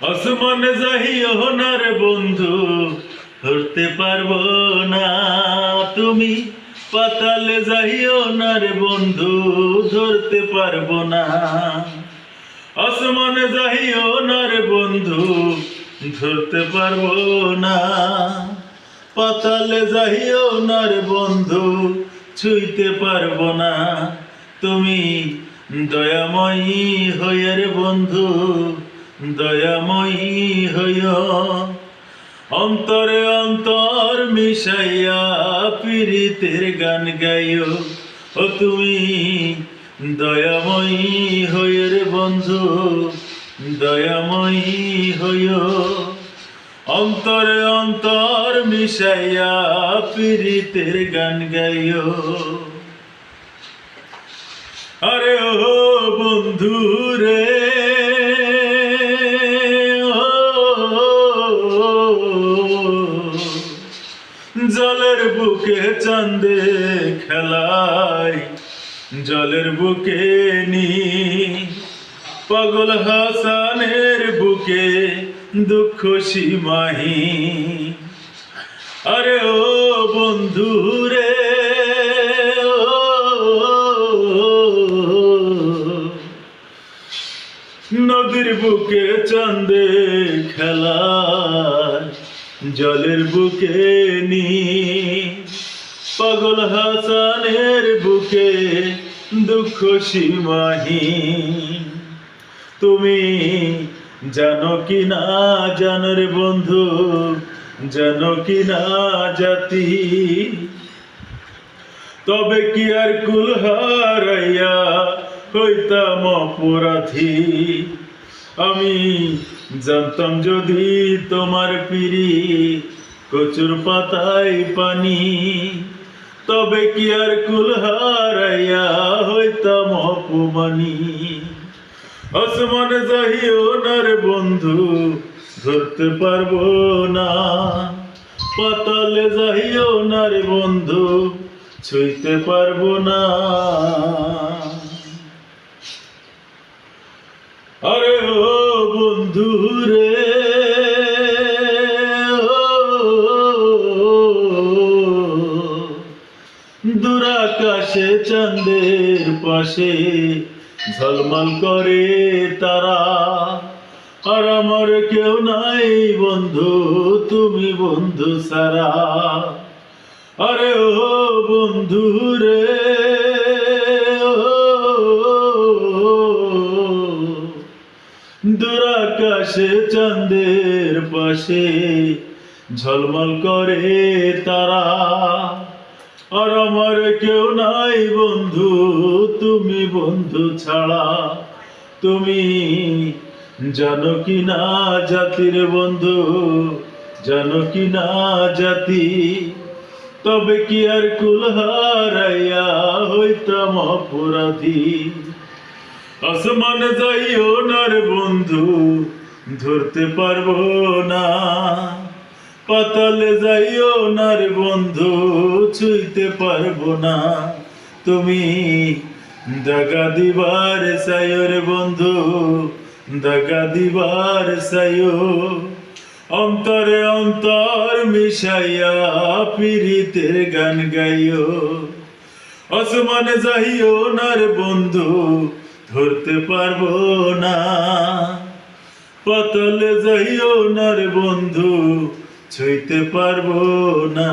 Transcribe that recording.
আসমানে যাইও না রে বন্ধু, ধরতে পারব না। তুমি পাতালে যাইও না রে বন্ধু, ধরতে পারব না। আসমানে যাইও না রে বন্ধু, ধরতে পারব না। পাতালে যাইও না রে বন্ধু, ছুঁইতে পারব না। তুমি দয়াময়ী হয়ে রে বন্ধু দয়াময়ী হইয় অন্তরে অন্তর মিশাইয়া পীড়িতের গান গাইও। ও তুমি দয়াময়ী হইয় রে বন্ধু, দয়াময়ী হইয় অন্তরে অন্তর মিশাইয়া পীড়িতের গান গাইও। আরে ও বন্ধু রে জলের বুকে চান্দে খেলায় জলের বুকে নি পাগল হাসানের বুকে দুঃখ সীমাহি আরে ও বন্ধু রে নদীর বুকে চান্দে খেলায় জলের বুকে নি পাগল হাসানের বুকে দুঃখ সীমাহি তুমি জানো কি না জানো রে বন্ধু, জানো কি না জাতি। তবে কি আর কুল হারাইয়া হইতাম অপরাধী? আমি জানতাম যদি তোমার পিড়ি কচুর পাতায় পানি, তবে কি আর কুল হারাইয়া হইতাম অপমানি? আসমানে যাইও না রে বন্ধু ধরতে পারব না। পাতালে যাইও না রে বন্ধু ছুঁইতে পারব না। আরে ও বন্ধু রে দুরাকাশে চাঁদের পাশে ঝলমল করে তারা। আর আমার কেউ নাই বন্ধু, তুমি বন্ধু সারা আরে ও বন্ধু রে দুরাকাশে চাঁদের পাশে ঝলমল করে তারা। আর আমার কেউ নাই বন্ধু, তুমি বন্ধু ছাড়া। তুমি জানো কি না জাতির বন্ধু, জানো কি না জাতি। তবে কি আর কুল হইতাম অপরাধী? আসমানে যাইও না রে বন্ধু, ধরতে পারব না। পাতালে যাইও না রে বন্ধু, ছুঁইতে পারব না। তুমি দাগা দিবার চাইও রে বন্ধু, দাগা দিবার চাইও অন্তরে অন্তর মিশাইয়া পীড়িতের গান গাইও। আসমানে যাইও না রে বন্ধু ধরতে পারব না। পাতলে যাইও না বন্ধু ছুঁইতে পারব না।